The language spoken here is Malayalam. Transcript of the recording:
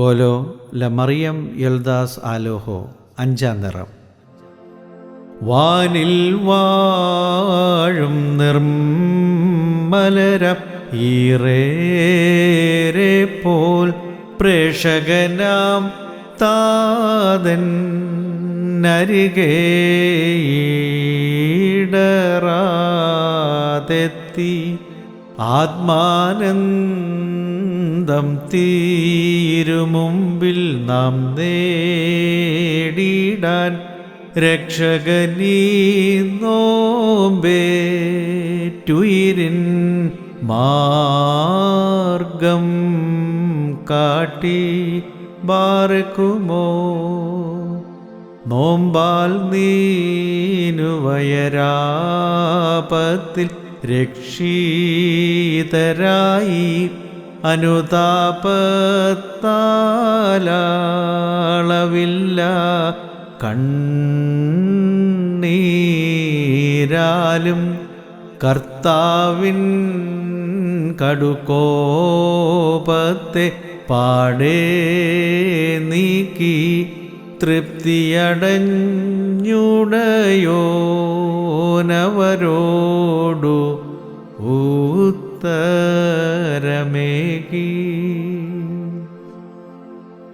കോലോ ല മറിയം യൽദാസ് ആലോഹോ അഞ്ചാം നിറം. വാനിൽ വാഴും നിർമ്മലര ഈറേരെ പോൽ പ്രേക്ഷകനാം താതൻ നരികേടറാതെത്തി ആത്മാനന്ദം തീരുമുമ്പിൽ നാം നേടിടാൻ രക്ഷകനീ നോമ്പേറ്റുയിരിൻ മാർഗം കാട്ടി ബാർക്കുമോ നോമ്പാൽ നീനുവയരാപത്തിൽ രക്ഷീതരായി അനുതാപത്താലവില്ല കണ്ണീരാലും കർത്താവിൻ കടുക്കോപത്തെ പാടേ നീക്കി തൃപ്തിയടഞ്ഞുടയോനവരോടു शरमेगी